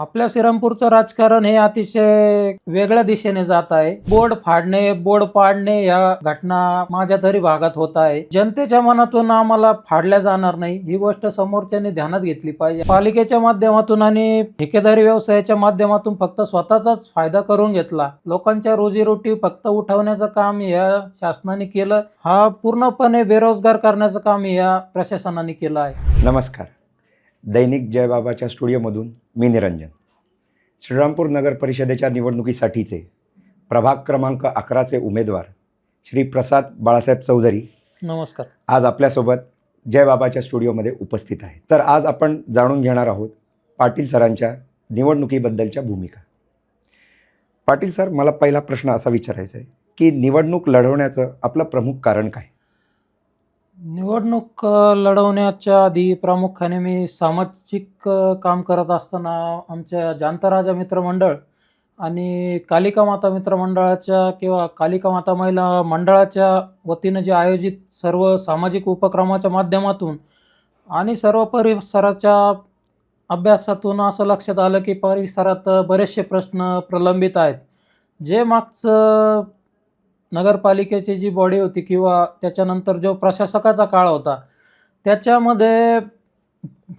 आपल्या श्रीरामपूरचं राजकारण हे अतिशय वेगळ्या दिशेने जात आहे. बोर्ड फाडणे बोर्ड पाडणे या घटना माझ्या तरी भागात होत आहे. जनतेच्या मनातून आम्हाला फाडल्या जाणार नाही ही गोष्ट समोरच्याने ध्यानात घेतली पाहिजे. पालिकेच्या माध्यमातून आणि ठेकेदारी व्यवसायाच्या माध्यमातून फक्त स्वतःचाच फायदा करून घेतला. लोकांच्या रोजीरोटी फक्त उठवण्याचं काम या शासनाने केलं. हा पूर्णपणे बेरोजगार करण्याचं काम या प्रशासनाने केलं आहे. नमस्कार. दैनिक जयबाबाच्या स्टुडिओमधून मी निरंजन. श्रीरामपूर नगर परिषदेच्या निवडणुकीसाठीचे प्रभाग क्रमांक अकराचे उमेदवार श्री प्रसाद बाळासाहेब चौधरी नमस्कार. आज आपल्यासोबत जयबाबाच्या स्टुडिओमध्ये उपस्थित आहेत. तर आज आपण जाणून घेणार आहोत पाटील सरांच्या निवडणुकीबद्दलच्या भूमिका. पाटील सर मला पहिला प्रश्न असा विचारायचा आहे की निवडणूक लढवण्याचं आपलं प्रमुख कारण काय? निवडणूक लढवण्याच्या आधी प्रामुख्याने मी सामाजिक काम करत असताना आमच्या जांतराजा मित्रमंडळ आणि कालिका माता मित्रमंडळाच्या किंवा कालिका माता महिला मंडळाच्या वतीनं जे आयोजित सर्व सामाजिक उपक्रमाच्या माध्यमातून आणि सर्व परिसराच्या अभ्यासातून असं लक्षात आलं की परिसरात बरेचसे प्रश्न प्रलंबित आहेत. जे मागचं नगरपालिकेची जी बॉडी होती किंवा त्याच्यानंतर जो प्रशासकाचा काळ होता त्याच्यामध्ये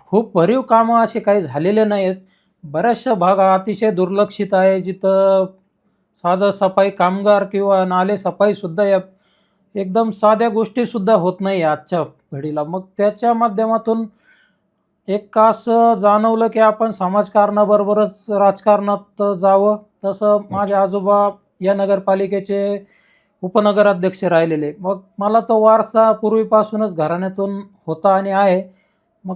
खूप भरीव कामं असे काही झालेले नाही आहेत बऱ्याचशा भाग अतिशय दुर्लक्षित आहे. जिथं साधं सफाई कामगार किंवा नाले सफाईसुद्धा या एकदम साध्या गोष्टीसुद्धा होत नाही आजच्या घडीला. मग त्याच्या माध्यमातून एक का असं जाणवलं की आपण समाजकारणाबरोबरच राजकारणात जावं. तसं माझे आजोबा या नगरपालिकेचे उपनगराध्यक्ष राहिलेले. मग मला तो वारसा पूर्वीपासूनच घराण्यातून होता आणि आहे. मग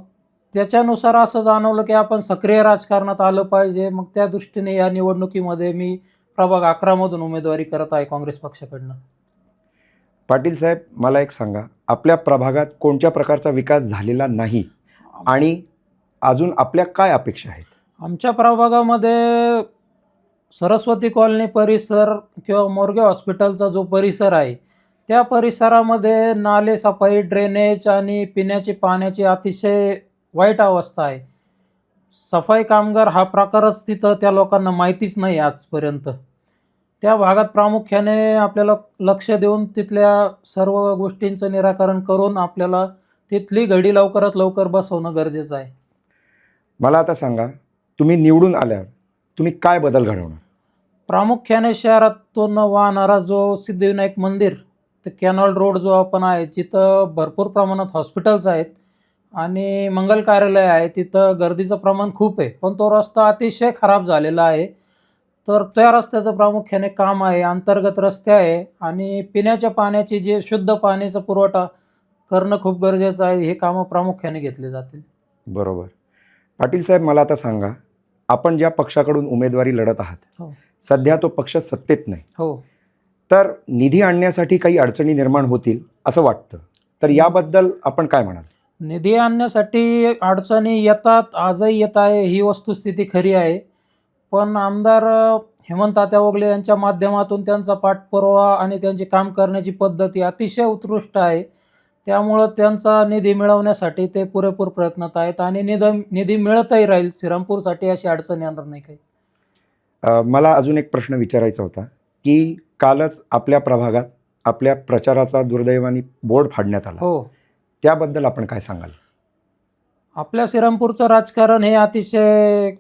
त्याच्यानुसार असं जाणवलं की आपण सक्रिय राजकारणात आलं पाहिजे. मग त्या दृष्टीने या निवडणुकीमध्ये मी प्रभाग अकरामधून उमेदवारी करत आहे काँग्रेस पक्षाकडनं. पाटील साहेब मला एक सांगा. आपल्या प्रभागात कोणत्या प्रकारचा विकास झालेला नाही? आणि अजून आपल्या काय अपेक्षा आहेत? आमच्या प्रभागामध्ये सरस्वती कॉलनी परिसर किंवा मोरगे हॉस्पिटलचा जो परिसर आहे त्या परिसरामध्ये नाले सफाई ड्रेनेज आणि पिण्याची पाण्याची अतिशय वाईट अवस्था आहे. सफाई कामगार हा प्रकारच तिथं त्या लोकांना माहितीच नाही आजपर्यंत. त्या भागात प्रामुख्याने आपल्याला लक्ष देऊन तिथल्या सर्व गोष्टींचं निराकरण करून आपल्याला तिथली घडी लवकरात लवकर बसवणं गरजेचं आहे. मला आता सांगा तुम्ही निवडून आल्यावर तुम्ही काय बदल घडवणार? प्रामुख्याने शहरातून वाहणारा जो सिद्धिविनायक मंदिर ते कॅनॉल रोड जो आपण आहे तिथं भरपूर प्रमाणात हॉस्पिटल्स आहेत आणि मंगल कार्यालय आहे. तिथं गर्दीचं प्रमाण खूप आहे. पण तो रस्ता अतिशय खराब झालेला आहे. तर त्या रस्त्याचं प्रामुख्याने काम आहे. अंतर्गत रस्ते आहे आणि पिण्याच्या पाण्याची जे शुद्ध पाण्याचा पुरवठा करणं खूप गरजेचं आहे. हे कामं प्रामुख्याने घेतले जातील. बरोबर. पाटील साहेब मला आता सांगा आपण ज्या पक्षाकडून उमेदवारी लढत आहात हो. सध्या तो पक्ष सत्तेत नाही. हो. तर निधी आणण्यासाठी काही अडचणी निर्माण होतील असं वाटतं. तर याबद्दल आपण काय म्हणाल? निधी आणण्यासाठी अडचणी येतात आजही येत आहे ही वस्तुस्थिती खरी आहे. पण आमदार हेमंत तात्या ओगले यांच्या माध्यमातून त्यांचा पाठपुरावा आणि त्यांची काम करण्याची पद्धती अतिशय उत्कृष्ट आहे. त्यामुळं त्यांचा निधी मिळवण्यासाठी ते पुरेपूर प्रयत्नात आहेत आणि निधी निधी मिळतही राहील. श्रीरामपूरसाठी अशी अडचण येणार नाही काही. मला अजून एक प्रश्न विचारायचा होता की कालच आपल्या प्रभागात आपल्या प्रचाराचा दुर्दैवाने बोर्ड फाडण्यात आला. हो. त्याबद्दल आपण काय सांगाल? आपल्या श्रीरामपूरचं राजकारण हे अतिशय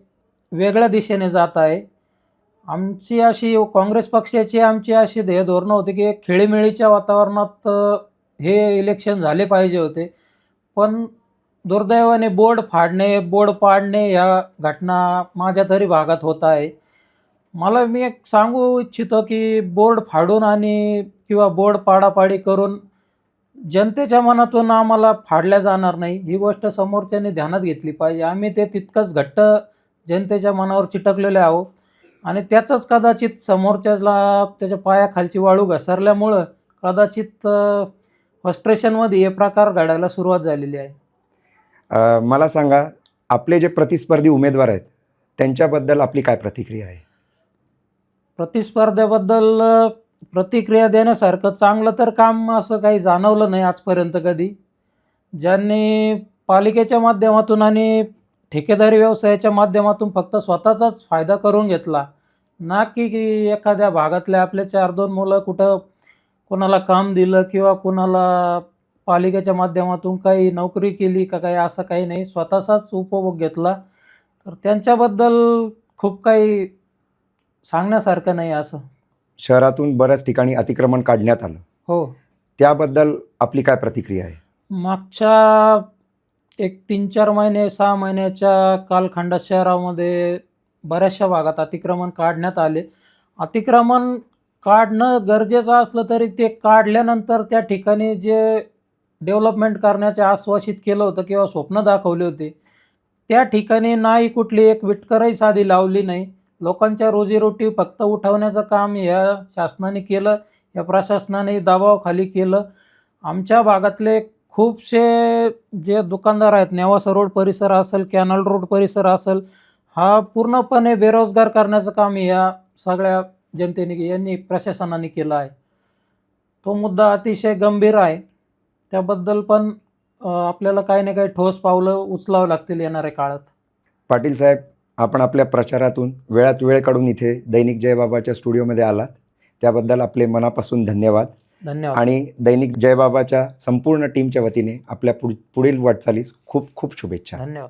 वेगळ्या दिशेने जात आहे. आमची अशी काँग्रेस पक्षाची आमची अशी ध्येय धोरणं होती की खेळीमेळीच्या वातावरणात हे इलेक्शन झाले पाहिजे होते. पण दुर्दैवाने बोर्ड फाडणे बोर्ड पाडणे ह्या घटना माझ्या तरी भागात होत आहे. मला मी एक सांगू इच्छितो की बोर्ड फाडून आणि किंवा बोर्ड पाडापाडी करून जनतेच्या मनातून आम्हाला फाडल्या जाणार नाही. ही गोष्ट समोरच्याने ध्यानात घेतली पाहिजे. आम्ही ते तितकंच घट्ट जनतेच्या मनावर चिटकलेले आहोत. आणि त्याचंच कदाचित समोरच्याला त्याच्या पायाखालची वाळू घसरल्यामुळं कदाचित फस्ट्रेशनमध्ये हे प्रकार घडायला सुरुवात झालेली आहे. मला सांगा आपले जे प्रतिस्पर्धी उमेदवार आहेत त्यांच्याबद्दल आपली काय प्रतिक्रिया आहे? प्रतिस्पर्धेबद्दल प्रतिक्रिया देण्यासारखं चांगलं तर काम असं काही जाणवलं नाही आजपर्यंत कधी. ज्यांनी पालिकेच्या माध्यमातून आणि ठेकेदारी व्यवसायाच्या माध्यमातून फक्त स्वतःचाच फायदा करून घेतला ना की एखाद्या भागातल्या आपले चार दोन मुलं कुठं कोणाला काम दिलं किंवा कोणाला पालिकेच्या माध्यमातून काही नोकरी केली का काही असं काही नाही स्वतःचाच उपभोग घेतला. तर त्यांच्याबद्दल खूप काही सांगण्यासारखं नाही असं. शहरातून बऱ्याच ठिकाणी अतिक्रमण काढण्यात आलं. हो. त्याबद्दल आपली काय प्रतिक्रिया आहे? मागच्या एक तीन चार महिने सहा महिन्याच्या कालखंडात शहरामध्ये बऱ्याचशा भागात अतिक्रमण काढण्यात आले. अतिक्रमण काढणं गरजेचं असलं तरी ते काढल्यानंतर त्या ठिकाणी जे डेव्हलपमेंट करण्याचे आश्वासित केलं होतं किंवा स्वप्न दाखवले होते त्या ठिकाणी नाही कुठली एक विटकरही साधी लावली नाही. लोकांच्या रोजीरोटी फक्त उठवण्याचं काम या शासनाने केलं या प्रशासनाने दबावाखाली केलं. आमच्या भागातले खूपसे जे दुकानदार आहेत नेवासा रोड परिसर असेल कॅनल रोड परिसर असेल हा पूर्णपणे बेरोजगार करण्याचं काम या सगळ्या जनतेने यांनी प्रशासनाने केलं आहे. तो मुद्दा अतिशय गंभीर आहे. त्याबद्दल पण आपल्याला काही ना काही ठोस पावलं उचलावं लागतील येणाऱ्या काळात. पाटील साहेब आपण आपल्या प्रचारातून वेळात वेळ काढून इथे दैनिक जयबाबाच्या स्टुडिओमध्ये आलात. त्याबद्दल आपले मनापासून धन्यवाद. धन्यवाद. आणि दैनिक जयबाबाच्या संपूर्ण टीमच्या वतीने आपल्या पुढ पुढील वाटचालीस खूप खूप शुभेच्छा. धन्यवाद.